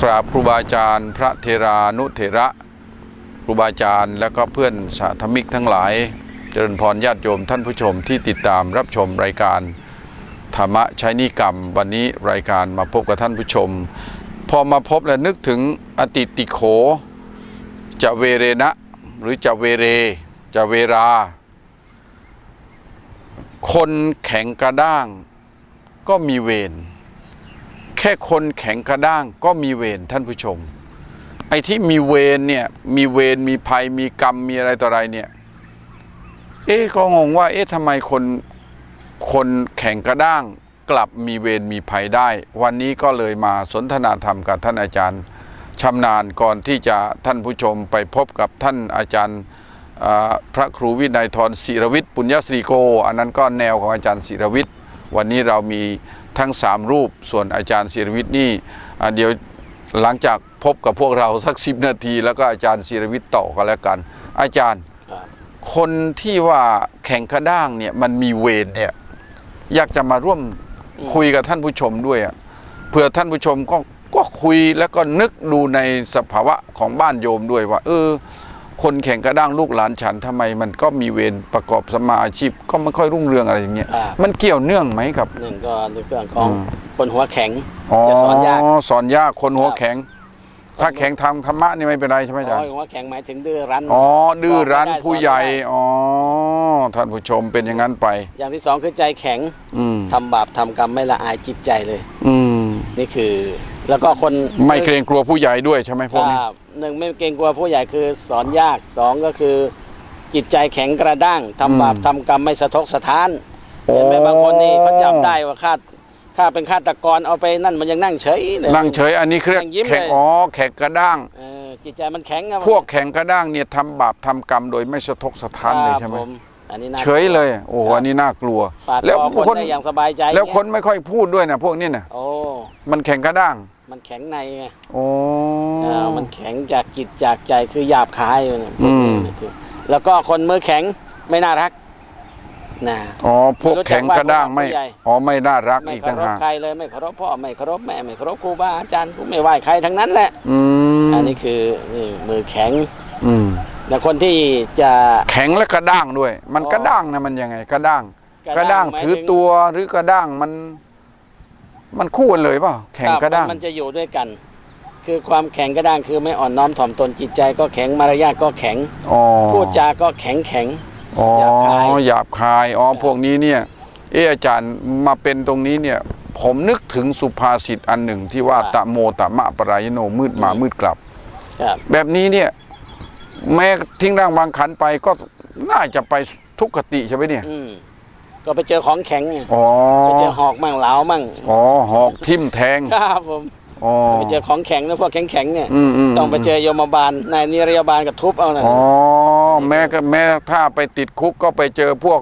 กราบครูบาอาจารย์ พระเทรานุเถระครูบาอาจารย์ และก็เพื่อนสาธมิกทั้งหลาย เจริญพรญาติโยมท่านผู้ชมที่ติดตามรับชมรายการธรรมะใช้นิกรรม วันนี้รายการมาพบกับท่านผู้ชม พอมาพบแล้วนึกถึงอติติโขจะเวเรนะ หรือจะเวเรจะเวรา คนแข็งกระด้างก็มีเวร แค่คนแข็งกระด้างก็มีเวรท่านผู้ชม ไอ้ที่มีเวรเนี่ยมีเวรมีภัยมีกรรมมีอะไรต่ออะไรเนี่ย เอ๊ะก็งงว่า เอ๊ะทำไมคนคนแข็งกระด้างกลับมีเวรมีภัยได้ วันนี้ก็เลยมาสนทนาธรรมกับท่านอาจารย์ชำนาญก่อนที่จะท่านผู้ชมไปพบกับท่านอาจารย์พระครูวินัยทรศิรวิทย์ปุญญศรีโก อันนั้นก็แนวของอาจารย์ศิรวิทย์ วันนี้เรามี ทั้งสามรูป ส่วนอาจารย์ศิรวิทย์นี่เดี๋ยวหลังจากพบกับพวกเราสักสิบนาที แล้วก็อาจารย์ศิรวิทย์ต่อกันแล้วกัน อาจารย์คนที่ว่าแข่งกระด้างเนี่ยมันมีเวรเนี่ยอยากจะมาร่วมคุยกับท่านผู้ชมด้วยอะเผื่อท่านผู้ชมก็ก็คุยแล้วก็นึกดูในสภาวะของบ้านโยมด้วยว่า เออ คนแข่งกระด้างลูกหลานฉันทำไม มันก็มีเวรประกอบสมมาอาชีพ ก็ไม่ค่อยรุ่งเรืองอะไรอย่างเงี้ยครับมันเกี่ยวเนื่องไหมครับหนึ่งก็ในเรื่องของอืมคนหัวแข็งอ๋อจะสอนยากสอนยากคนหัวครับแข็ง ถ้าแข็งทางธรรมะนี่ไม่เป็นไรใช่ไหมอาจารย์หัวแข็งหมายถึงดื้อรั้นอ๋อดื้อรั้นบอกไม่ได้ผู้ใหญ่สอนไม่ได้อ๋อท่านผู้ชมเป็นอย่างนั้นไป อย่างที่สองคือใจแข็งอืมทำบาปทำกรรมไม่ละอายจิตใจเลย อืมนี่คือ แล้วก็คนไม่เกรงกลัวผู้ใหญ่ด้วยใช่ไหมพวกนี้ครับ หนึ่งไม่เกรงกลัวผู้ใหญ่คือสอนยากสองก็คือ จิตใจแข็งกระด้างทำบาปทำกรรมไม่สะทกสะท้านโอ้เห็นไหมบางคนนี่เขาจับได้ว่าฆาตฆ่าเป็นฆาตกรเอาไปนั่นมันยังนั่งเฉยเลย นั่งเฉยอันนี้เครียกนั่งยิ้มแข็งเลย อ๋อแข็งกระด้าง เออจิตใจมันแข็งอะพวกแข็งกระด้างเนี่ยทำบาปทำกรรมโดยไม่สะทกสะท้านเลยใช่ไหมครับผอันนี้น่าเฉยเลยโอ้โหครับอันนี้น่ากลัว ปาดแล้วคอคคนนได้อย่างสบายใจแล้วคนเยไม่ค่อยพูดด้วยนะพวกนี้นะโอ้มันแข็งกระด้าง มันแข็งในไงโอ้เออมันแข็งจากจิตจากใจคือหยาบคายอยู่เนี่ยอืมแล้วก็คนมือแข็งไม่น่ารักนะ อ๋อพวกแข็งกระด้างไม่ผู้ใหญ่ อ๋อไม่น่ารักไม่อีกเคาต่างรพหากใครเลยไม่เคารพพ่อไม่เคารพแม่ไม่เคารพครูบาอาจารย์กูไม่ไหว้ใครทั้งนั้นแหละ อืมอันนี้คือนี่มือแข็งอืมแต่คนที่จะแข็งและกระด้างด้วย มันอ๋อกระด้างนะมันยังไงกระด้าง กระด้างหมยถือถึงตัวหรือกระด้างมัน มันคู่กันเลยเปล่าแข็งครับกระด้างมันจะอยู่ด้วยกัน คือความแข็งกระด้างคือไม่อ่อนน้อมถ่อมตนจิตใจก็แข็งมารยาทก็แข็งอ๋อพูดจาก็แข็งแข็งอ๋อหยาบคายหยาบคายอ๋อครับพวกนี้เนี่ยเอออาจารย์มาเป็นตรงนี้เนี่ย ผมนึกถึงสุภาษิตอันหนึ่งที่ว่าตะโมตะมะปรายโนมืดมามืดกลับครับแบบนี้เนี่ย แม้ทิ้งร่างบางขันไปก็น่าจะไปทุกขติใช่ไหมเนี่ยอืม ก็ไปเจอของแข็งไงอ๋อไปเจอหอกมั่งเหลามั่งอ๋อหอกทิ่มแทงครับผมอ๋อไปเจอของแข็งแล้วพวกแข็งแข็งๆเนี่ยอืมอืมต้องไปเจอโยมบาลนายนิรยาบาลกับทุบเอานะอ๋อแม้ก็แม้ถ้าไปติดคุกก็ไปเจอพวก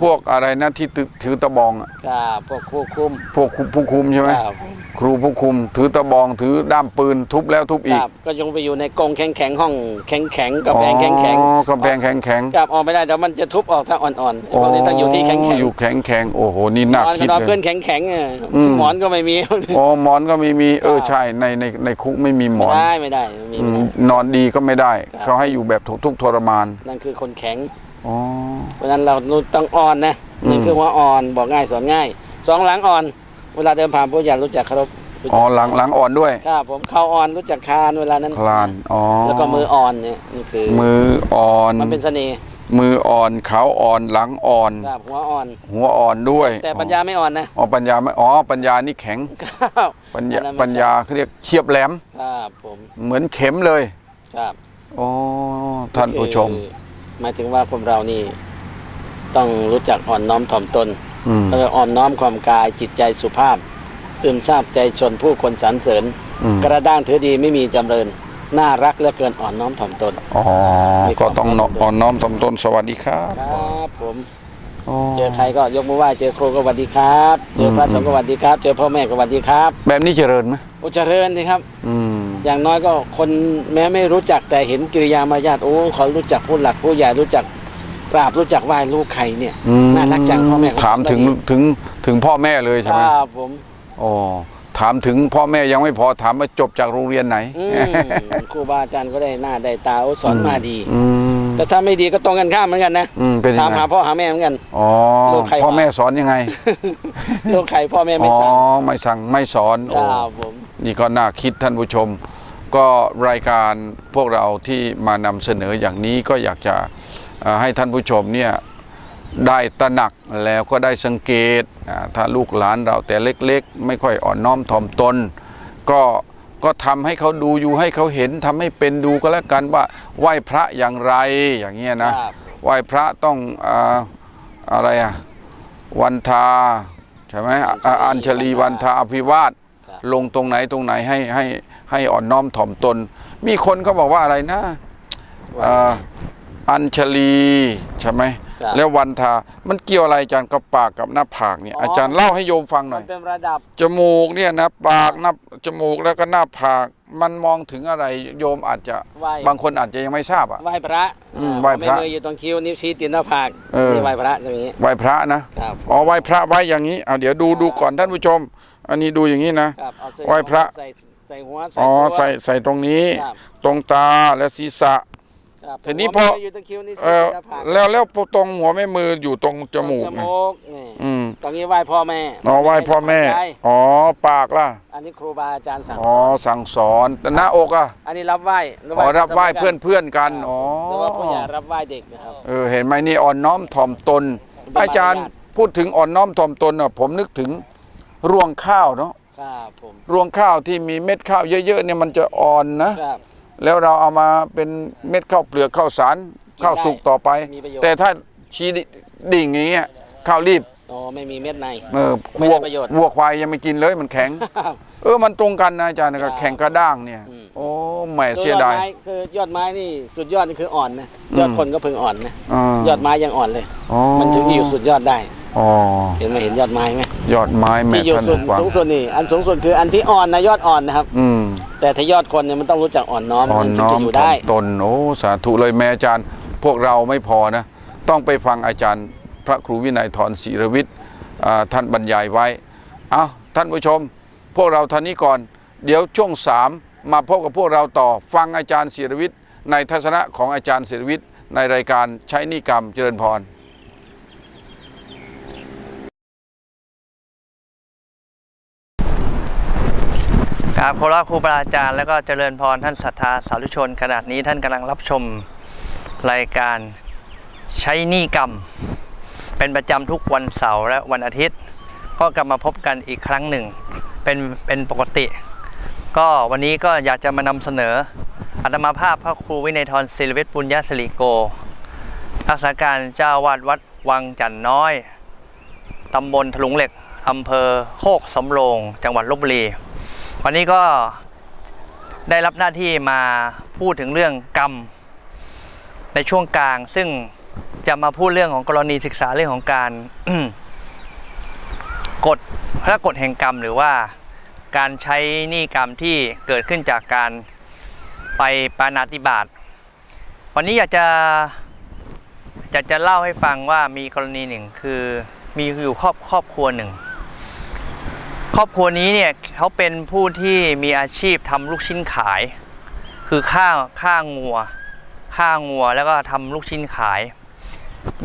พวกอะไรนะที่ถือถือตะบองอะครับพวกผู้คุมพวกผู้คุมใช่ไหมครับครูผู้คุม ถือตะบองถือด้ามปืนทุบแล้วทุบอีคกรับก็ยังไปอยู่ในกรงแข็งแข็งๆห้องแข็งแข็งๆกำแพงแข็งแข็งอ๋อกำแพงแข็งแข็งกลับออกไม่ได้เดี๋ยวมันจะทุบออกถ้าอ่อนๆไอ้พวกนี้ต้องอยู่ที่แข็งแข็งอยู่แข็งแข็งโอ้โหนี่นน่าอนคิก็ดนอนเลเพื่อยนแข็งแข็งๆอะอืมหมอนก็ไม่มีอ๋อหมอนก็ไม่มีเออครับใช่ในในในคุกไม่มีหมไม่อนได้ไม่ได้ไม่มีอืไม่มได้นอนดีก็ไม่ได้ครับเขาให้อยู่แบบทุกทุกข์ทรมาน นั่นคือคนแข็ง อ๋อ เพราะฉะนั้นเราต้องอ่อนนะอืมนี่คือหัวอ่อนบอกง่ายสอนง่ายสองหลังอ่อน เวลาเดินผ่านผู้ใหญ่รู้จักเคารพรู้จักอ๋อหลังหลังอ่อนด้วย ครับผมเข่าอ่อนรู้จักคานเวลานั้นคลาน อ๋อแล้วก็มืออ่อนเนี่ยนี่คือมืออ่อน มันเป็นเสน่ห์มืออ่อนเขาอ่อนหลังอ่อน ครับหัวอ่อน หัวอ่อนด้วยแต่ปัญญาไม่อ่อนนะอ๋อปัญญาไม่อ๋อปัญญานี่แข็ง ครับปัญญาอันนั้นไม่ปัญญาเขาเรียกเฉียบแหลม ครับผมเหมือนเข็มเลย ครับอ๋อท่านผู้ชม คือ หมายถึงว่าคนเรานี่ต้องรู้จักอ่อนน้อมถ่อมตนอืมก็เลยอ่อนน้อมความกายจิตใจสุภาพ ซึมซาบใจชนผู้คนสรรเสริญอืมกระด้างถือดีไม่มีจำเริญ น่ารักเหลือเกินอ่อนน้อมถ่อมตนอ๋อก็ต้องนอ่อนน้อมถ่อมตนสวัสดีครับครับผมอ๋อเจอใครก็ยกมือไหว้เจอครูก็สวัสดีครับ เจอพระสงฆ์ก็สวัสดีครับ เจอพ่อแม่ก็สวัสดีครับ แบบนี้เจริญไหมอุเจริญสิครับ อืม อย่างน้อยก็คนแม้ไม่รู้จักแต่เห็นกิริยามารยาทโอ้เขารู้จักผู้หลักผู้ใหญ่รู้จักกราบรู้จักไหว้ลูกใครเนี่ยอืมน่ารักจังพ่อแม่เขถามถึงทำได้ดีถึงถึงพ่อแม่เลยใช่ไหมครับผมอ๋อถามถึงพ่อแม่ยังไม่พอถามว่าจบจากโรงเรียนไหนอืมครูบาอาจารย์ก็ได้หน้าได้ตาโอ้สอนมาดี อืมแต่ถ้าไม่ดีก็ตรงกันข้ามเหมือนกันนะอืมเป็นยัถามงไงหาพ่อหาแม่เหมือนกัน อ๋อลูกใครวะ พ่อแม่สอนยังไงลูกใครพ่อแม่ไม่อ๋อสั่งไม่สั่งไม่สอนคโอ้รับผม นี่ก็น่าคิดท่านผู้ชม ก็รายการพวกเราที่มานำเสนออย่างนี้ก็อยากจะเอ่อให้ท่านผู้ชมเนี่ยได้ตระหนักแล้วก็ได้สังเกตอ่าถ้าลูกหลานเราแต่เล็กๆ ไม่ค่อยอ่อนน้อมถ่อมตน ก็ก็ทำให้เขาดูอยู่ให้เขาเห็นทำให้เป็นดูก็แล้วกันว่าไหว้พระอย่างไรอย่างเงี้ยนะครับไหว้พระต้องอาอะไรอะวันทาใช่ไหมอะอัญชลีวันทาอภิวาสครับ ลงตรงไหนตรงไหนให้ให้ให้อ่อนน้อมถ่อมตน มีคนเขาบอกว่าอะไรนะอ่าอัญชลีใช่ไหมครับแล้ววันทา มันเกี่ยวอะไรอาจารย์กับปากกับหน้าผากเนี่ยอ๋อออาจารย์เล่าให้โยมฟังหมัน่อนยเป็นระดับจมูกเนี่ยนะปากหน้าจมูกแล้วก็หน้าผาก มันมองถึงอะไรโยมอาจจะไหว้บางคนอาจจะยังไม่ทราบอะไหว้พระอืมไหว้พระมืออยู่ตรงคิ้วนิ้วชี้ตีนหน้าผากเออนี่ไหว้พระอย่างนี้ไหว้พระนะครับอ๋อไหว้พระไว้อย่างนี้เอาเดี๋ยวดูดูก่อนท่านผู้ชม อันนี้ดูอย่างนี้นะ ครับเอาใส่ไหว้พระ ใส่ใส่หัวอ๋อตัว ใส่ใส่ตรงนี้ ครับ ตรงตาและศีรษะ ครับทีนี้หัวพอมือยู่ตรงคิ้วนิ้วเอชี้อตีนหน้าผากแล้วแล้วตรงหัวแม่มืออยู่ตรงจมูกจไงมูกนี่อืมตรงนี้ไหว้พ่อแม่อ๋อไหว้พ่อแม่ใช่อ๋อปากล่ะ อันนี้ครูบาอาจารย์สั่งอ๋สออนสั่งสอนแต่หน้าอกอะอันนี้รับไหว้อ๋อรับไหว้เพื่อนเพื่อนๆกันอ๋อหรือว่าผู้ใหญ่รับไหว้เด็กนะครับ เออเห็นไหมนี่อ่อนน้อมถ่อมตนเป็นมารยาทอาจารย์พูดถึงอ่อนน้อมถ่อมตนอะผมนึกถึง รวงข้าวเนาะครับผมรวงข้าวที่มีเม็ดข้าวเยอะๆเนี่ยมันจะอ่อนนะ ครับแล้วเราเอามาเป็นเม็ดข้าวเปลือกข้าวสารกินได้ข้าวสุกต่อไป มีประโยชน์แต่ถ้าชี้ดิ่งอย่างเงี้ยข้าวรีบอ๋อไม่มีเม็ดใน เออไม่ได้วัวประโยชน์วัวควายยังไม่กินเลยมันแข็ง ครับ เออมันตรงกันนะอาจารย์นะครักับบแข็งกระด้างเนี่ย อืม โอ้แหม่เสียดายคือยอดไม้คือยอดไม้นี่สุดยอดนี่คืออ่อนนะยอดอืม คนก็เพิ่งอ่อนนะอ่ายอดไม้ยังอ่อนเลยอ๋อมันถึงอยู่สุดยอดได้ อ๋อเห็นไหมเห็นยอดไม้ไหม ยอดไม้แม่ที่อยู่ท่านสุดผู้ฟังสูงสุดนี่อันสูงสุดคืออันที่อ่อนนะยอดอ่อนนะครับ อืมแต่ถ้ายอดคนเนี่ยมันต้องรู้จักอ่อนน้อมอ่อนมันถึงน้อจะมอยู่ถ่อได้ มตนโอ้สาธุเลยแม่อาจารย์ พวกเราไม่พอนะ ต้องไปฟังอาจารย์พระครูวินัยทรศิรวิทย์อ่าท่านบรรยายไว้ เอาท่านผู้ชม พวกเราท่านนี้ก่อน เดี๋ยวช่วงสามมาพบกับพวกเราต่อฟังอาจารย์ศิรวิทย์ในทัศนะของอาจารย์ศิรวิทย์ในรายการใช้นิกรรมเจริญพร กราบขอรับครูบาอาจารย์แล้วก็เจริญพรท่านศรัทธาสาธุชนขณะนี้ท่านกำลังรับชมรายการใช้หนี้กรรม เป็นประจำทุกวันเสาร์และวันอาทิตย์ ก็กลับมาพบกันอีกครั้งหนึ่ง เป็นเป็นปกติ ก็วันนี้ก็อยากจะมานำเสนออัตมาภาพพระครูวินัยทรศิลวิทย์ปุญญาสิริโกรักษาการเจ้าวาดวัดวังจันน้อยตำบลถลุงเหล็กอำเภอโคกสำโรง จังหวัดลบบุรี วันนี้ก็ได้รับหน้าที่มาพูดถึงเรื่องกรรม ในช่วงกลาง ซึ่งจะมาพูดเรื่องของกรณีศึกษาเรื่องของการกฎพระกฎแห่งกรรมหรือว่าการใช้หนี้กรรมที่เกิดขึ้นจากการไปปานาติบาตวันนี้อยากจะอยากจะเล่าให้ฟังว่ามีกรณีหนึ่งคือมีอยู่ครอบครอบครัวหนึ่ง ครอบครัวนี้เนี่ยเขาเป็นผู้ที่มีอาชีพทำลูกชิ้นขาย คือฆ่าฆ่างัวฆ่างัวแล้วก็ทำลูกชิ้นขาย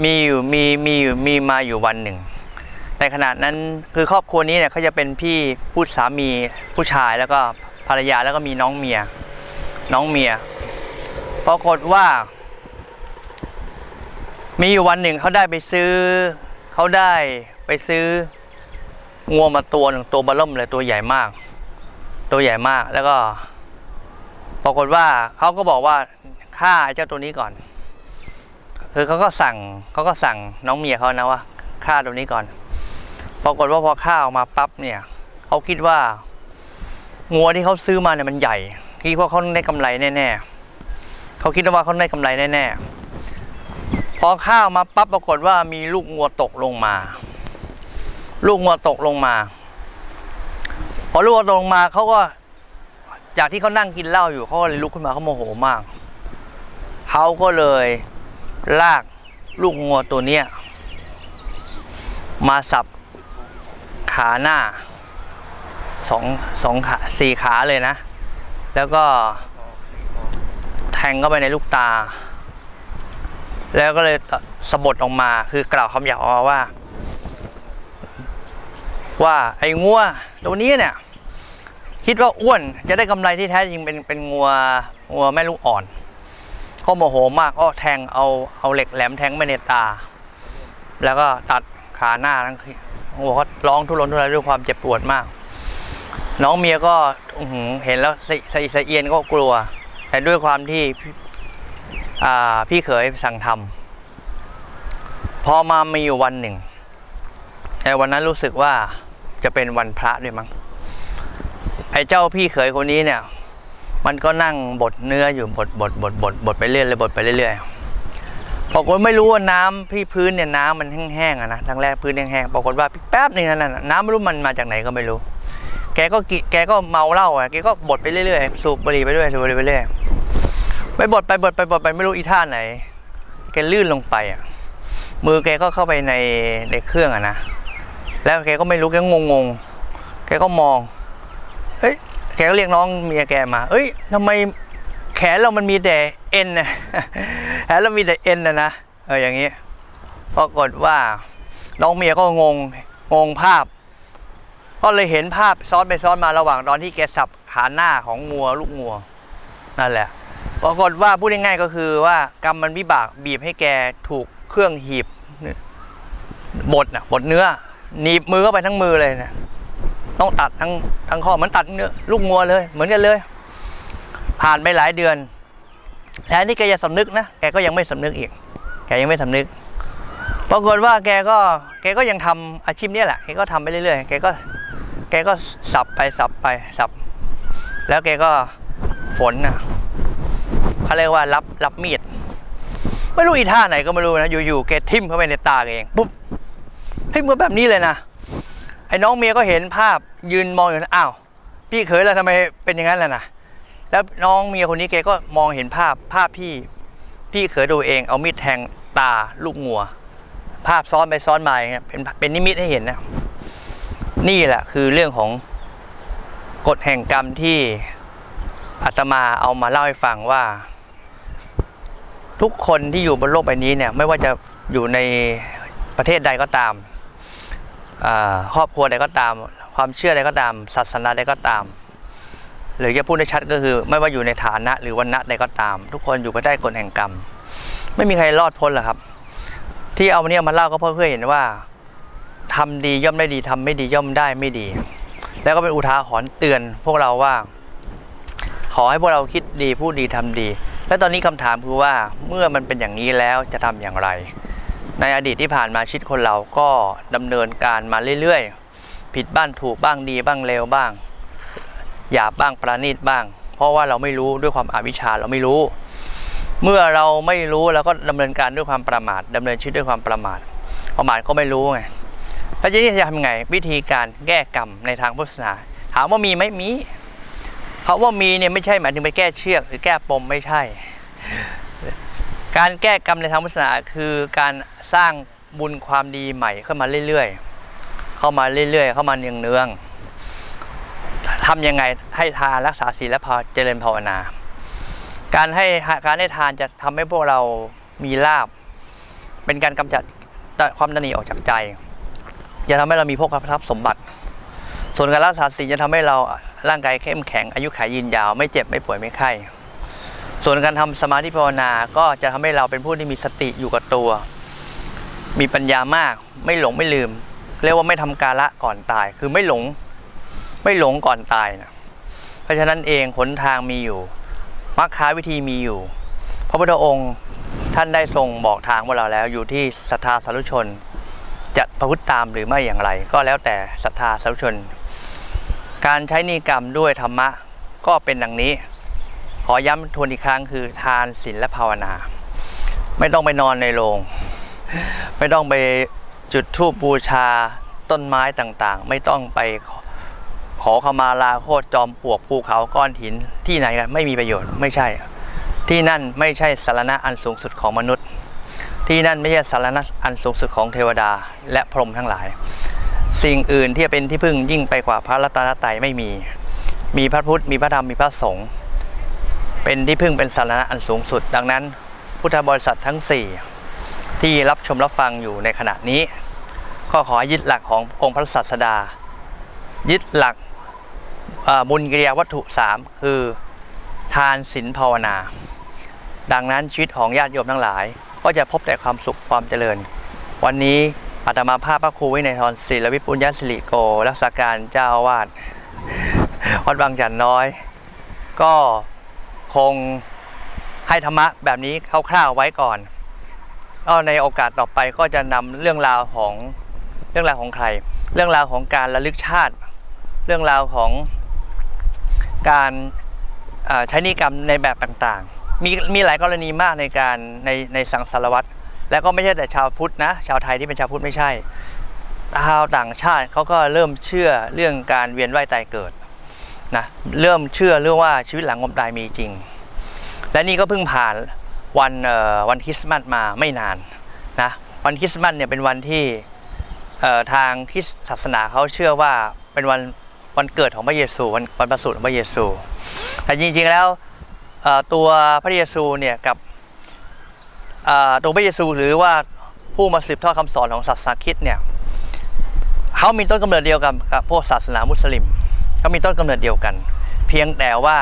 มีอยู่มีมีอยู่มีมาอยู่วันหนึ่ง ในขณะนั้นคือครอบครัวนี้เนี่ยเขาจะเป็นพี่ผู้สามีผู้ชายแล้วก็ภรรยาแล้วก็มีน้องเมีย น้องเมียปรากฏว่า มีอยู่วันหนึ่งเขาได้ไปซื้อเขาได้ไปซื้อ งัวมาตัวหนึ่งตัวบลล่มเลยตัวใหญ่มาก ตัวใหญ่มากแล้วก็ ปรากฏว่าเขาก็บอกว่าฆ่าไอ้เจ้าตัวนี้ก่อน คือเขาก็สั่งเขาก็สั่งน้องเมียเขานะว่าฆ่าตัวนี้ก่อน ปรากฏว่าพอฆ่าออกมาปั๊บเนี่ยเขาคิดว่างัวที่เขาซื้อมาเนี่ยมันใหญ่คิดว่าเขาได้กำไรแน่ๆเขาคิดว่าเขาได้กำไรแน่ๆพอฆ่าออกมาปั๊บปรากฏว่ามีลูกงัวตกลงมา ลูกงัวตกลงมา พอลูกงัวตกลงมาเขาก็ จากที่เขานั่งกินเหล้าอยู่เขาก็เลยลุกขึ้นมาเขาโมโหมากเขาก็เลยลากลูกงัวตัวเนี้ยมาสับขาหน้าสองสองขาสี่ขาเลยนะ แล้วก็ แทงเข้าไปในลูกตา แล้วก็เลยสะบดออกมาคือกล่าวคำหยาบออกมาว่า ว่าไอ้งัวตัวนี้เนี่ยคิดว่าอ้วนจะได้กำไรที่แท้จริงเป็นเป็นงัวงัวแม่ลูกอ่อน ก็โมโหมากก็แทงเอาเอาเหล็กแหลมแทงไปในตา แล้วก็ตัดขาหน้าทั้งหัวก็ร้องทุรนทุรายด้วยความเจ็บปวดมาก น้องเมียก็หเห็นแล้วสะสะสะเอียนก็กลัว แต่ด้วยความที่พี่อ่าพี่เขยสั่งทำพอมามีอยู่วันหนึ่ง แต่วันนั้นรู้สึกว่าจะเป็นวันพระด้วยมั้งไอ้เจ้าพี่เขยคนนี้เนี่ย มันก็นั่งบดเนื้ออยู่บดบดบดบดบดไปเรื่อยเลยบดไปเรื่อยๆปรากฏไม่รู้ว่าน้ำที่พื้นเนี่ยน้ำมันแห้งๆอะนะทั้งแรกพื้นแห้งๆปรากฏว่าแป๊บหนึงนั่นน่ะน้ำไม่รู้มันมาจากไหนก็ไม่รู้ แกก็กิแกก็เมาเหล้าอะแกก็บดไปเรื่อยๆสูบบุหรี่ไปเรื่อยสูบบุหรี่ไปเรื่อยไปบดไปบดไปบดไปไม่รู้อีท่าไหน แกลื่นลงไปอะมือแกก็เข้าไปในในเครื่องอะนะ แล้วแกก็ไม่รู้แกงงงๆแกก็มองเฮ้ยแกก็เรียกน้องเมียแกมาเอ้ยทำไมแขนเรามันมีแต่เอ็นนะแขนเรามีแต่เอ็นนะนะเอออย่างนี้ปรากฏว่าน้องเมียก็งงงงภาพ ก็เลยเห็นภาพซ้อนไปซ้อนมาระหว่างตอนที่แกสับขาหน้าของงัวลูกงัวนั่นแหละปรากฏว่าพูดง่ายๆก็คือว่ากรรมมันวิบากบีบให้แกถูกเครื่องหีบบดนะบดเนื้อ หนีบมือเข้าไปทั้งมือเลยนะต้องตัดทั้งทั้งข้อเหมือนตัดเนื้อลูกงัวเลย เหมือนกันเลย ผ่านไปหลายเดือนแทนที่แกจะสำนึกนะแกก็ยังไม่สำนึกอีก แกยังไม่สำนึกปรากฏว่าแกก็แกก็ยังทำอาชีพเนี้ยแหละแกก็ทำไปเรื่อยๆแกก็แกก็สับไปสับไปสับ แล้วแกก็ฝนน่ะเขาเรียกว่ารับรับมีด ไม่รู้อีท่าไหนก็ไม่รู้นะอยู่ๆแกทิ่มเข้าไปในตาเองปุ๊บ ทิ่มเข้าแบบนี้เลยนะไอ้น้องเมียก็เห็นภาพยืนมองอยู่นะอ้าวพี่เขยแล้วทำไมเป็นอย่างนั้นล่ะนะแล้วน้องเมียคนนี้แกก็มองเห็นภาพภาพพี่พี่เขยดูเองเอามีดแทงตาลูกงัว ภาพซ้อนไปซ้อนมาอย่างเงี้ยเป็นเป็นนิมิตให้เห็นนะนี่แหละคือเรื่องของกฎแห่งกรรมที่อาตมาเอามาเล่าให้ฟังว่า ทุกคนที่อยู่บนโลกใบนี้เนี่ย ไม่ว่าจะอยู่ใน ประเทศใดก็ตามครอบครัวใดก็ตาม ความเชื่อใดก็ตาม ศาสนาใดก็ตาม หรือจะพูดได้ชัดก็คือ ไม่ว่าอยู่ในฐานะหรือวันณะใดก็ตาม ทุกคนอยู่ภายใต้กฎแห่งกรรม ไม่มีใครรอดพ้นหรอกครับ ที่เอาเนี่ยมาเล่าก็เพราะเพื่อเห็นว่าทำดีย่อมได้ดีทำไม่ดีย่อมได้ไม่ดี แล้วก็เป็นอุทาหรณ์เตือนพวกเราว่า ขอให้พวกเราคิดดีพูดดีทำดี และตอนนี้คำถามคือว่าเมื่อมันเป็นอย่างนี้แล้วจะทำอย่างไร ในอดีตที่ผ่านมาชีวิตคนเราก็ดำเนินการมาเรื่อยๆ ผิดบ้างถูกบ้างดีบ้างเลวบ้างหยาบบ้างประณีตบ้าง เพราะว่าเราไม่รู้ด้วยความอาวิชชาเราไม่รู้ เมื่อเราไม่รู้เราก็ดำเนินการด้วยความประมาทดำเนินชีวิตด้วยความประมาทประมาทก็ไม่รู้ไงแล้วทีนี้จะทำไงวิธีการแก้กรรมในทางพุทธศาสนาถามว่ามีไหมมีเขาว่ามีเนี่ยไม่ใช่หมายถึงไปแก้เชือกหรือแก้ปมไม่ใช่ การแก้กรรมในทางพุทธศาสนาคือการสร้างบุญความดีใหม่เข้ามาเรื่อยๆ เข้ามาเรื่อยๆ เข้ามาเนืองๆทำยังไงให้ทานรักษาศีลและพอเจริญภาวนา การให้การให้ทานจะทำให้พวกเรามีลาบ เป็นการกำจัดความตนีออกจากใจ จะทำให้เรามีพวกทรัพย์สมบัติ ส่วนการรักษาศีลจะทำให้เราร่างกายเข้มแข็งอายุขัยยืนยาว ไม่เจ็บไม่ป่วยไม่ไข้ ส่วนการทำสมาธิภาวนาก็จะทำให้เราเป็นผู้ที่มีสติอยู่กับตัว มีปัญญามากไม่หลงไม่ลืม เรียกว่าไม่ทำกาละก่อนตาย คือไม่หลงไม่หลงก่อนตายนะเพราะฉะนั้นเองหนทางมีอยู่มรรคาวิธีมีอยู่ พระพุทธองค์ท่านได้ทรงบอกทางพวกเราแล้วอยู่ที่ศรัทธาสาธุชน จะประพฤติตามหรือไม่อย่างไร ก็แล้วแต่ศรัทธาสาธุชน การใช้นิกรรมด้วยธรรมะก็เป็นดังนี้ ขอย้ำทวนอีกครั้งคือทานศีลและภาวนา ไม่ต้องไปนอนในโรงไม่ต้องไปจุดธูปบูชาต้นไม้ต่างๆ ไม่ต้องไปขอขมาลาโคตรจอมปวกภูเขาก้อนหินที่ไหนกันไม่มีประโยชน์ไม่ใช่ ที่นั่นไม่ใช่สารณะอันสูงสุดของมนุษย์ ที่นั่นไม่ใช่สารณะอันสูงสุดของเทวดาและพรหมทั้งหลาย สิ่งอื่นที่เป็นที่พึ่งยิ่งไปกว่าพระรัตนตรัยไม่มี มีพระพุทธมีพระธรรมมีพระสงฆ์ เป็นที่พึ่งเป็นสารณะอันสูงสุด ดังนั้น พุทธบริษัททั้ง 4 ที่รับชมรับฟังอยู่ในขณะนี้ ก็ขอยึดหลักขององค์พระศาสดา ยึดหลักบุญกิริยาวัตถุ 3 คือทานศีลภาวนา ดังนั้นชีวิตของญาติโยมทั้งหลาย ก็จะพบแต่ความสุขความเจริญ วันนี้อาตมาภาพพระครูวินัยทรศิลวิปุญญสิริโก รักษาการเจ้าอาวาสวัดบางจันน้อย ก็ คงให้ธรรมะแบบนี้คร่าวๆไว้ก่อนก็ในโอกาสต่อไปก็จะนำเรื่องราวของเรื่องราวของใคร เรื่องราวของการระลึกชาติ เรื่องราวของการใช้นิกรรมในแบบต่างๆ มีมีหลายกรณีมากในการในในสังสารวัตรและก็ไม่ใช่แต่ชาวพุทธนะ ชาวไทยที่เป็นชาวพุทธไม่ใช่ชาวต่างชาติเขาก็เริ่มเชื่อเรื่องการเวียนว่ายตายเกิด นะเริ่มเชื่อเรื่องว่าชีวิตหลังความตายมีจริง และนี่ก็เพิ่งผ่านวันวันคริสต์มาสมาไม่นานนะวันคริสต์มาสเนี่ยเป็นวันที่ทางคริสศาสนาเขาเชื่อว่าเป็นวันวันเกิดของพระเยซูวันวันประสูติของพระเยซู แต่จริงๆแล้วตัวพระเยซูเนี่ยกับตัวพระเยซูหรือว่าผู้มาสืบทอดคำสอนของศาสนาคริสต์เนี่ยเขามีต้นกำเนิดเดียวกับกับพวกศาสนามุสลิม เขามีต้นกำเนิดเดียวกัน เพียงแต่ว่า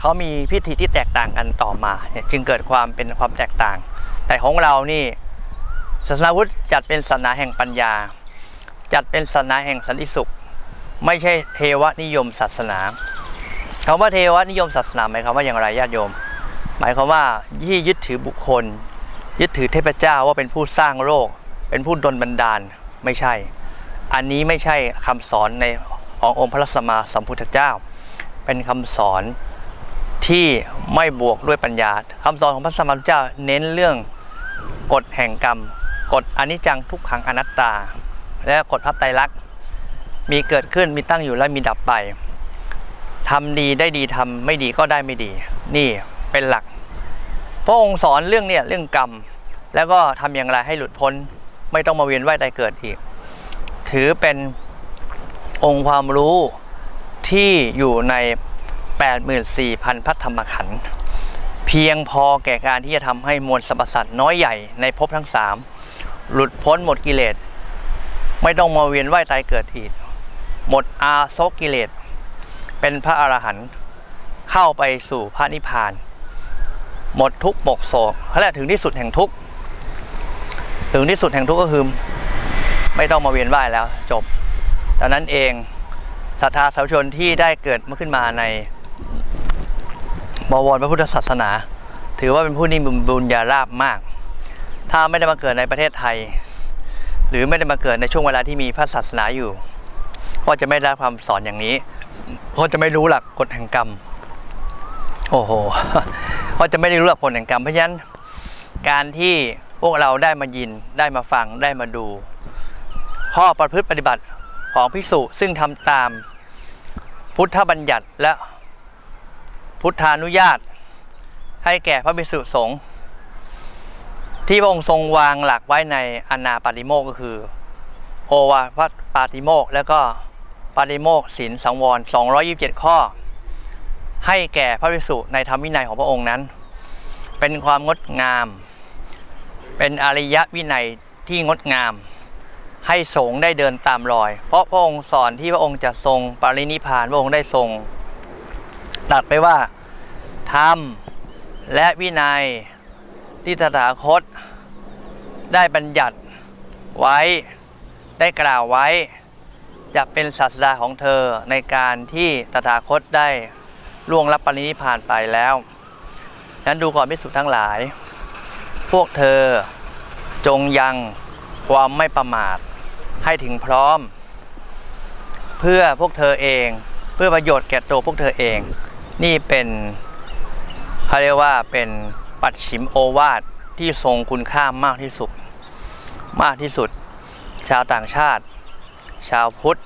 เขามีพิธีที่แตกต่างกันต่อมาจึงเกิดความเป็นความแตกต่าง แต่ของเรานี่ศาสนาพุทธจัดเป็นศาสนาแห่งปัญญา จัดเป็นศาสนาแห่งสันติสุข ไม่ใช่เทวนิยมศาสนาคำว่าเทวนิยมศาสนาหมายความว่าอย่างไรญาติโยม หมายความว่าที่ยึดถือบุคคล ยึดถือเทพเจ้าว่าเป็นผู้สร้างโลกเป็นผู้ดลบันดาลไม่ใช่ อันนี้ไม่ใช่คำสอนใน ขององค์พระสัมมาสัมพุทธเจ้า เป็นคำสอนที่ไม่บวกด้วยปัญญาคำสอนของพระสัมมาสัมพุทธเจ้าเน้นเรื่องกฎแห่งกรรม กฎอนิจจังทุกขังอนัตตา และกฎพระไตรลักษณ์มีเกิดขึ้นมีตั้งอยู่และมีดับไปทำดีได้ดีทำไม่ดีก็ได้ไม่ดี นี่เป็นหลักพระองค์สอนเรื่องเนี่ยเรื่องกรรม แล้วก็ทำอย่างไรให้หลุดพ้นไม่ต้องมาเวียนว่ายตายเกิดอีก ถือเป็น องค์ความรู้ที่อยู่ใน 84,000 พัทธรรมขันธ์เพียงพอแก่การที่จะทำให้มวลสรรพสัตว์น้อยใหญ่ในภพทั้งสามหลุดพ้นหมดกิเลส ไม่ต้องมาเวียนว่ายตายเกิดอีก หมดอาโซกิเลส เป็นพระอรหันต์เข้าไปสู่พระนิพพาน หมดทุกข์หมดโศกและถึงที่สุดแห่งทุกถึงที่สุดแห่งทุกก็คือ ไม่ต้องมาเวียนว่ายแล้วจบ ดังนั้นเองศรัทธาสาธุชนที่ได้เกิดมาขึ้นมาในบวรพระพุทธศาสนา ถือว่าเป็นผู้นี้มีบุญญาลาภมาก ถ้าไม่ได้มาเกิดในประเทศไทย หรือไม่ได้มาเกิดในช่วงเวลาที่มีพระศาสนาอยู่ ก็จะไม่ได้รับความสอนอย่างนี้ก็จะไม่รู้หลักกฎแห่งกรรม โอ้โหก็จะไม่ได้รู้หลักกฎแห่งกรรมเพราะฉะนั้นการที่พวกเราได้มายินได้มาฟังได้มาดู ข้อประพฤติปฏิบัติ ของภิกษุซึ่งทำตามพุทธบัญญัติและพุทธานุญาต ให้แก่พระภิกษุสงฆ์ที่พระองค์ทรงวางหลักไว้ในอนาปาติโมกก็คือ โอวาทปาติโมกแล้วก็ปาติโมกศีลสังวร 227 ข้อ ให้แก่พระภิกษุในธรรมวินัยของพระองค์นั้น เป็นความงดงาม เป็นอริยวินัยที่งดงาม ให้สงได้เดินตามรอย เพราะพระองค์สอนที่พระองค์จะทรงปรินิพพานพระองค์ได้ทรงตรัสไปว่าธรรมและวินัยที่ตถาคต ได้บัญญัติไว้ได้กล่าวไว้ จะเป็นศาสดาของเธอในการที่ตถาคตได้ล่วงรับปรินิพพานไปแล้วนั้นดูก่อนพิสุทั้งหลาย พวกเธอจงยังความไม่ประมาท ให้ถึงพร้อม เพื่อพวกเธอเอง เพื่อประโยชน์แก่ตัวพวกเธอเอง นี่เป็นเขาเรียกว่าเป็นปัดฉิมโอวาทที่ทรงคุณค่ามากที่สุด มากที่สุด ชาวต่างชาติ ชาวพุทธ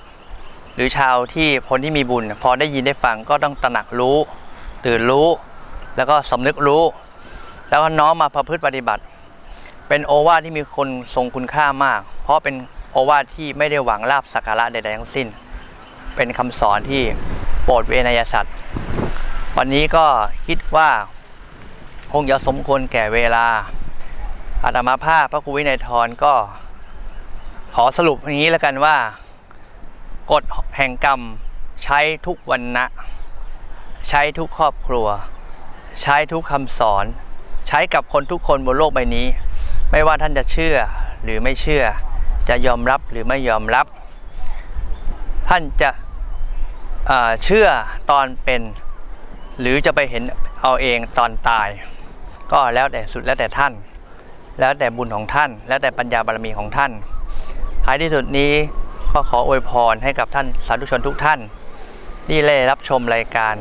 หรือชาวที่คนที่มีบุญ พอได้ยินได้ฟังก็ต้องตระหนักรู้ ตื่นรู้ แล้วก็สำนึกรู้ แล้วก็น้อมมาประพฤติปฏิบัติ เป็นโอวาทที่มีคนทรงคุณค่ามาก เพราะเป็น โอวาทที่ไม่ได้หวังลาบสักการะใดๆทั้งสิ้น เป็นคำสอนที่โปรดเวนยสัตว์วันนี้ก็คิดว่าคงจะสมควรแก่เวลาอาตมาภาพพระครูวินัยทรก็ ขอสรุปอย่างนี้แล้วกันว่า กฎแห่งกรรมใช้ทุกวันนะ ใช้ทุกครอบครัว ใช้ทุกคำสอน ใช้กับคนทุกคนบนโลกใบนี้ ไม่ว่าท่านจะเชื่อหรือไม่เชื่อ จะยอมรับหรือไม่ยอมรับ ท่านจะเชื่อตอนเป็น หรือจะไปเห็นเอาเองตอนตาย ก็แล้วแต่สุดแล้วแต่ท่าน แล้วแต่บุญของท่าน แล้วแต่ปัญญาบารมีของท่านท้ายที่สุดนี้ก็ขออวยพรให้กับท่านสาธุชนทุกท่าน ที่ได้รับชมรายการ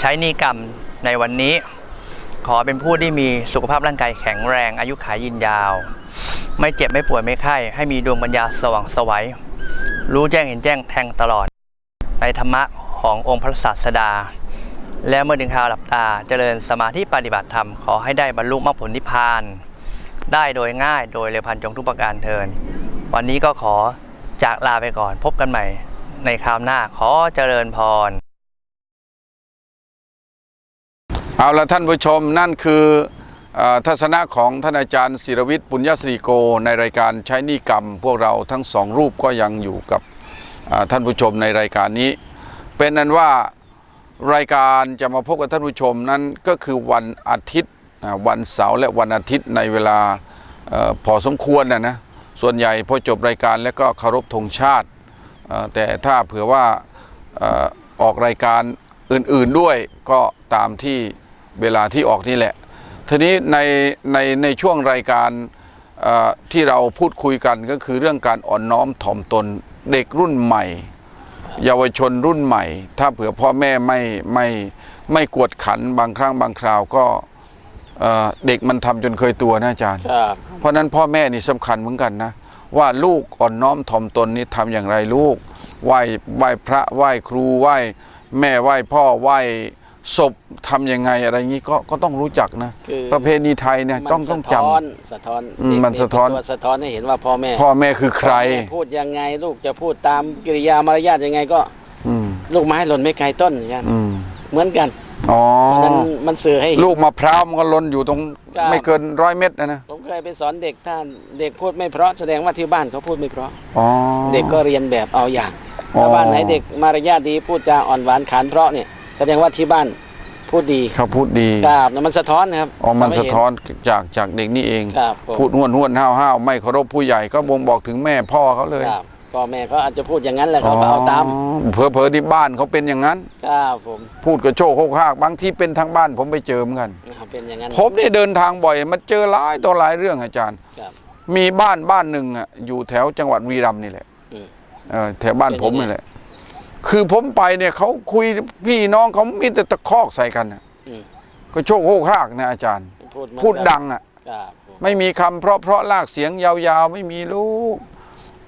ใช้นิกรรมในวันนี้ ขอเป็นผู้ที่มีสุขภาพร่างกายแข็งแรงอายุขายยืนยาว ไม่เจ็บไม่ป่วยไม่ไข้ให้มีดวงปัญญาสว่างสวัยรู้แจ้งเห็นแจ้งแทงตลอด ในธรรมะขององค์พระศาสดา และเมื่อถึงคราวหลับตาเจริญสมาธิปฏิบัติธรรม ขอให้ได้บรรลุมรรคผลนิพพาน ได้โดยง่ายโดยเร็วพันจงทุกประการเทิน วันนี้ก็ขอจากลาไปก่อนพบกันใหม่ ในคราวหน้าขอเจริญพร เอาละท่านผู้ชมนั่นคือ ทัศนะของท่านอาจารย์ศิรวิทย์ปุญญาศรีโก ในรายการใช้นิกรรม พวกเราทั้งสองรูปก็ยังอยู่กับท่านผู้ชมในรายการนี้ เป็นนั้นว่ารายการจะมาพบกับท่านผู้ชมนั้นก็คือวันอาทิตย์วันเสาร์และวันอาทิตย์ในเวลาออพอสมควรนะนะส่วนใหญ่พอจบรายการแล้วก็เคารพธงชาติ แต่ถ้าเผื่อว่าออกรายการอื่นๆด้วยก็ตามที่เวลาที่ออกนี่แหละ ทีนี้ในในในช่วงรายการเอ่อที่เราพูดคุยกันก็คือเรื่องการอ่อนน้อมถ่อมตนเด็กรุ่นใหม่ เยาวชนรุ่นใหม่ ถ้าเผื่อพ่อแม่ไม่ไม่ไม่กวดขันบางครั้งบางคราวก็เอ่อเด็กมันทำจนเคยตัวนะอาจารย์ครับเพราะฉะนั้นพ่อแม่นี่สำคัญเหมือนกันนะ ว่าลูกอ่อนน้อมถ่อมตนนี่ทำอย่างไรลูกไหว้ไหว้พระไหว้ครูไหว้แม่ไหว้พ่อไหว้ ศพทำยังไงอะไรงี้ก็ก็ต้องรู้จักนะ คือ ประเพณีไทยเนี่ยต้องต้องจสะท้อนสะท้อนอืมเด็กมันสะท้อนเป็ตัวสะท้อนให้เห็นว่าพ่อแม่ำพ่อแม่คือใคร พ่อแม่พูดยังไงลูกจะพูดตามกิริยามารยาทยังไงก็อืมลูกไม้หล่นไม่ไกลต้นอย่างนั้นอืมเหมือนกันอ๋อเพราะฉะนั้นมันสื่อให้เห็น ลูกมะพร้าวมันก็หล้นอยู่ตรงครับ ไม่เกินร้อยเมตรนะนะผมเคยไปสอนเด็กท่านเด็กพูดไม่เพราะแสดงว่าที่บ้านเขาพูดไม่เพราะ อ๋อ เด็กก็เรียนแบบเอาอย่างอ๋อ ถ้าบ้านไหนเด็กมารยาทดีพูดจาอ่อนหวานขานเพราะเนี่ย แสดงว่าที่บ้านพูดดีเขาพูดดีครับแล้วมันสะท้อนนะครับอ๋อมันทำให้สะเห็ท้อนจากจากเด็กนี่เองครับผมพูดห้วนห้วนห้าวห้าวไม่เคารพผู้ใหญ่ก็บ่งบอกถึงแม่พ่อเขาเลยครับพ่อแม่เขาอาจจะพูดอย่างนั้นแหละเขาก็เอาตามเผลอเผลอๆที่บ้านเขาเป็นอย่างนั้นครับผมพูดกระโชกโคกหากบางที่เป็นทางบ้านผมไปเจอเหมือนกันนะครับเป็นอย่างนั้นผมได้เดินทางบ่อยมาเจอหลายต่อหลายเรื่องอาจารย์ครับมีบ้านบ้านหนึ่งอะอยู่แถวจังหวัดวีรัมย์นี่แหละอืมเออแถวบ้านเป็นผมยังไงนี่แหละ คือผมไปเนี่ยเขาคุยพี่น้องเขามีแต่ตะคอกใส่กันน่ะอืมกระโชกโคกหากนะอาจารย์พูดเหมือนพูดกันดังอะ ครับผมไม่มีคำเพราะเพราะลากเสียงยาวๆ ไม่มีลูก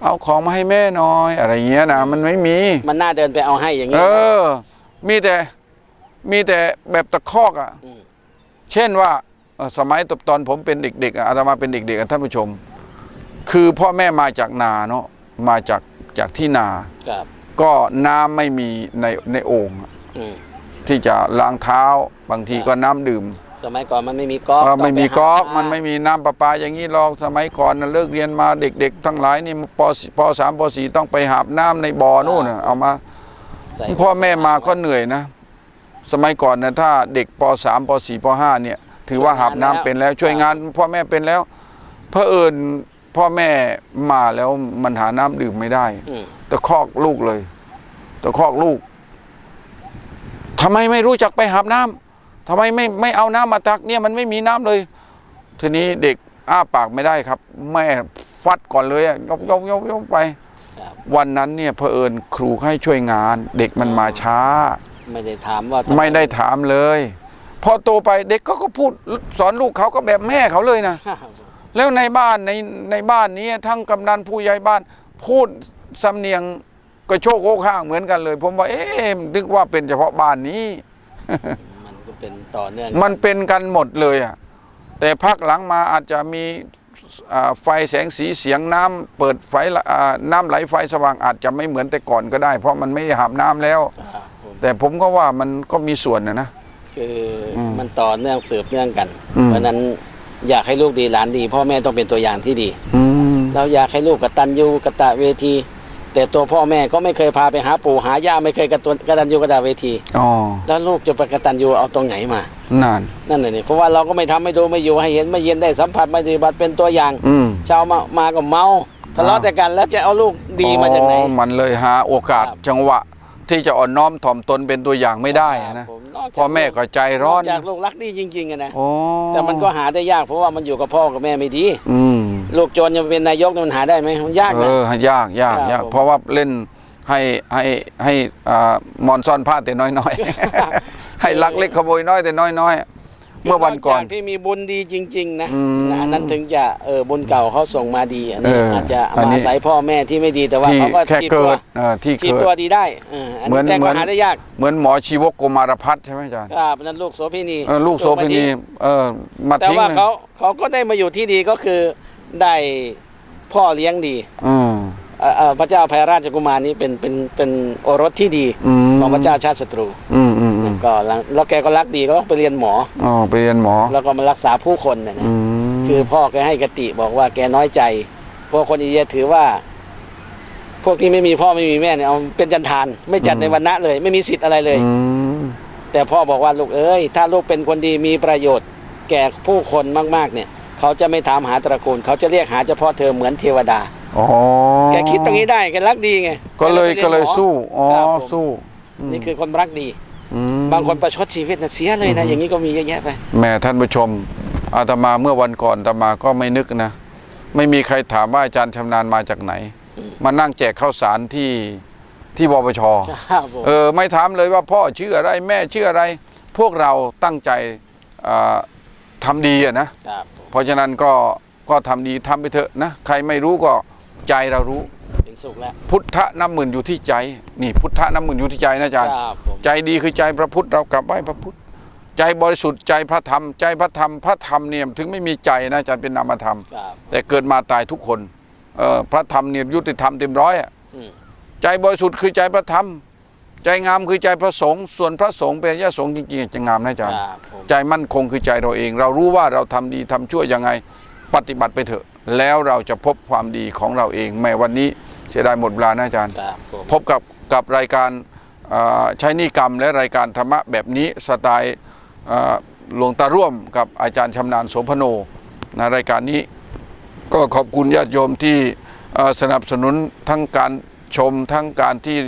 เอาของมาให้แม่หน่อย อะไรเงี้ยนะมันไม่มี มันน่าเดินไปเอาให้อย่างเอนี้อมีแต่มีแต่แบบตะคอกอะ มเช่นว่าเอ่อสมัยตอนผมเป็นเด็กๆอะอาตมาเป็นเด็กๆอะท่านผู้ชม คือพ่อแม่มาจากนาเนาะมาจากจากที่นา ครับ ก็น้ำไม่มีในในโอ่งอะอืมที่จะล้างเท้าบางทีก็น้ำดื่ม สมัยก่อนมันไม่มีก๊อกเออไม่มีต้งปก๊อกหามันไม่มีน้ำประปาอย่างนี้หรอกสมัยก่อนนะเลิกเรียนมาเด็กๆ ทั้งหลายนี่ปสี่ปสามปสี่ต้องไปหาบน้ำในบ่อนู่นน่ะเอามา ใส่พ่อแม่มาก็เหนื่อยนะ สมัยก่อนนะถ้าเด็กปสามปสี่ปห้าเนี่ย ถือว่าหาบน้ำเป็นแล้วช่วยงานพ่อแม่เป็นแล้วเพอเอิญพ่อแม่มาแล้วมันหาน้ำดื่มไม่ได้ อืม ตะคอกลูกเลยตะคอกลูกทำไมไม่รู้จักไปหาบน้ำทำไมไม่ไม่เอาน้ำมาตักเนี่ยมันไม่มีน้ำเลย ทีนี้เด็กอ้าปากไม่ได้ครับ แม่ฟัดก่อนเลยอะยกยกยกยกไปครับวันนั้นเนี่ยเผอิญครูให้ช่วยงาน เด็กมันมาช้า ไม่ได้ถามว่าทำไม่ได้ถามเลย พอโตไปเด็กก็ก็พูดสอนลูกเขาก็แบบแม่เขาเลยนะครับแล้วในบ้านในในบ้านนี้ทั้งกำนันผู้ใหญ่บ้านพูด สำเนียงกระโชกโคกข้างเหมือนกันเลย ผมว่า เอ๊ะนึกว่าเป็นเฉพาะบ้านนี้ มันก็เป็นต่อเนื่องมันเป็นกันหมดเลยอะแต่พักหลังมาอาจจะมีอ่าไฟแสงสีเสียงน้ำเปิดไฟละอ่าน้ำไหลไฟสว่างอาจจะไม่เหมือนแต่ก่อนก็ได้ เพราะมันไม่หาบน้ำแล้วครับผมแต่ผมก็ว่ามันก็มีส่วนนะนะคืออมมันต่อเนื่องสืบเนื่องกันอืมเพราะฉะนั้นอยากให้ลูกดีหลานดี พ่อแม่ต้องเป็นตัวอย่างที่ดีอืมเราอยากให้ลูกกตัญญูกตะเวที แต่ตัวพ่อแม่ก็ไม่เคยพาไปหาปู่หาย่าไม่เคยกตันกตัญญูกตะเวทีอ๋อแล้วลูกจะไปกตัญญูเอาตรงไหนมานั่นนั่นเลยนี่เพราะว่าเราก็ไม่ทำไม่ดูไม่อยู่ให้เห็นไม่เย็นได้สัมผัสไม่ปฏิบัติเป็นตัวอย่างอืมชาวมามาก็เมาทะเลาะอ้าวแต่กันแล้วจะเอาลูกดีมาจากไหนอ๋อมันเลยหาโอกาสครับจังหวะที่จะอ่อนน้อมถ่อมตนเป็นตัวอย่างไม่ได้นะผมนอกจากพ่อแม่ก็ใจร้อนนกจากลูกรักดีจริงๆอะนะโอ้แต่มันก็หาได้ยากเพราะว่ามันอยู่กับพ่อกับแม่ไม่ดี อืม ลูกโจรจะเป็นนายกมันหาได้ไหมมันยากเอนะ อยากยากครับยากผม เพราะว่าเล่นให้ให้ให้อ่ามอนซ่อนผ้าแต่น้อยๆ ให้ลักเล็กขโมยน้อยแต่น้อยๆ เมื่อวันก่อน จากที่มีบุญดีจริง ๆ นะอืมนะอันนั้นถึงจะเออบุญเก่าเขาส่งมาดีอันนี้เออออาจจะอันมานี้ อาศัยพ่อแม่ที่ไม่ดีแต่ว่าที่เขาก็แค่ทีบเกิตัวดเอ่อที่ทีบเกิด ตัวดีได้เอออันเหมือนี้นแต่เหมืก็อน หาได้ยากเหมือนหมอชีวกโกมารพัฒน์ใช่ไหมอาจารย์ครับนั่นลูกโสเภณีเออลูกโสเภณีเออมาแต่ทิ้งว่าเลย เขาเขาก็ได้มาอยู่ที่ดีก็คือ ได้พ่อเลี้ยงดีอืม เอ่อเอ่อพระเจ้าแพรราชกุมารนี้เป็นเป็นเป็นโอรสที่ดีอืม ของพระเจ้าชาติศัตรูอืมอืมอืมก็แล้วแล้วแกก็รักดีก็ต้องไปเรียนหมอ อ๋อไปเรียนหมอแล้วก็มารักษาผู้คนนะนะ อืมคือพ่อแกให้กติบอกว่าแกน้อยใจพวกคนอินเดียถือว่า พวกที่ไม่มีพ่อไม่มีแม่เนี่ยเอาเป็นจันทาน ไม่จัดในวันณะเลย ไม่มีสิทธิ์อะไรเลย อืมแต่พ่อบอกว่าลูกเอ้ย ถ้าลูกเป็นคนดีมีประโยชน์ แก่ผู้คนมาก ๆ เนี่ย เขาจะไม่ถามหาตระกูล เขาจะเรียกหาเฉพาะเธอเหมือนเทวดาอ๋อแกคิดตรงนี้ได้แกรักดีไงก็เลยแก็เลยรีนหมอสู้อ๋อครับผมสู้มนี่คือคนรักดีมบางคนประชดชีวิตนะเสียเลยนะอย่างนี้ก็มีเยอะแยะไปแม่ท่านผู้ชมอาตมาเมื่อวันก่อนอาตมาก็ไม่นึกนะไม่มีใครถามว่าอาจารย์ชำนาญมาจากไหน มานั่งแจกข้าวสารที่ที่วปชครับผมเออไม่ถามเลยว่าพ่อชื่ออะไรแม่ชื่ออะไร พวกเราตั้งใจอ่าทำดีอะนะครับผม เพราะฉะนั้นก็ก็ทำดีทำไปเถอะนะใครไม่รู้ก็ใจเรารู้เป็นสุขแล้วพุทธน้ำหมื่นอยู่ที่ใจ นี่พุทธน้ำหมื่นอยู่ที่ใจนะอาจารย์ ครับผมใจดีคือใจพระพุทธเรากลับไหว้พระพุทธ ใจบริสุทธิ์ใจพระธรรม ใจพระธรรมพระธรรมเนี่ยถึงไม่มีใจนะอาจารย์เป็นนามธรรม ครับแต่เกิดมาตายทุกคนเอ่อพระธรรมเนี่ยยุติธรรมเต็มร้อยอะอืมใจบริสุทธิ์คือใจพระธรรม ใจงามคือใจพระสงฆ์ส่วนพระสงฆ์เป็นญาสงฆ์จริงๆจะงามนะอาจารย์ครับผมใจมั่นคงคือใจเราเอง เรารู้ว่าเราทำดีทำชั่วยังไงปฏิบัติไปเถอะ แล้วเราจะพบความดีของเราเองแม้วันนี้เสียดายหมดเวลานะอาจารย์ ครับผมพบกับกับรายการเอ่อใช้นิกรรมและรายการธรรมะแบบนี้สไตล์เอ่อหลวงตาร่วมกับอาจารย์ชำนาญโสพโนนะรายการนี้ ก็ขอบคุณญาติโยมที่เอ่อสนับสนุนทั้งการชมทั้งการที่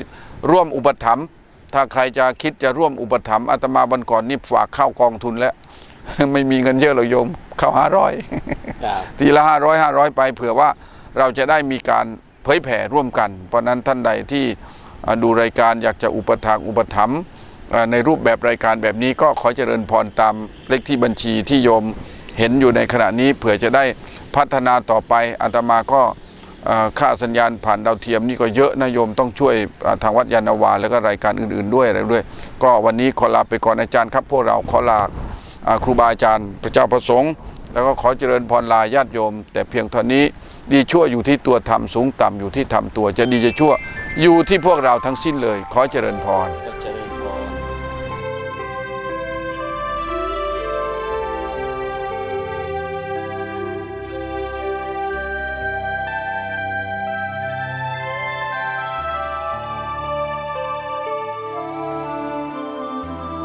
ร่วมอุปถัมภ์ถ้าใครจะคิดจะร่วมอุปถัมภ์อาตมาวันก่อนนี่ฝากเข้ากองทุนแล้ว ไม่มีเงินเยอะหรอกโยม เข้าห้าร้อยครับทีละห้าร้อยห้าร้อยไป เผื่อว่าเราจะได้มีการเผยแผ่ร่วมกัน เพราะฉะนั้นท่านใดที่อ่าดูรายการอยากจะอุปถากอุปถัมภ์อ่าในรูปแบบรายการแบบนี้ก็ขอเจริญพรตามเลขที่บัญชีที่โยมเห็นอยู่ในขณะนี้เผื่อจะได้พัฒนาต่อไปอาตมาก็อ่า ค่าสัญญาณผ่านดาวเทียมนี่ก็เยอะนะโยมต้องช่วยทางวัดยานาวา แล้วก็รายการอื่น ๆ ด้วยอะไรด้วย ก็วันนี้ขอลาไปก่อนอาจารย์ครับ พวกเราขอลาอครูบาอาจารย์ พระเจ้าประสงค์แล้วก็ขอเจริญพรลาญาติโยม แต่เพียงเท่านี้ดีชั่วอยู่ที่ตัวทำสูงต่ำอยู่ที่ทำตัว จะดีจะชั่วอยู่ที่พวกเราทั้งสิ้นเลย ขอเจริญพร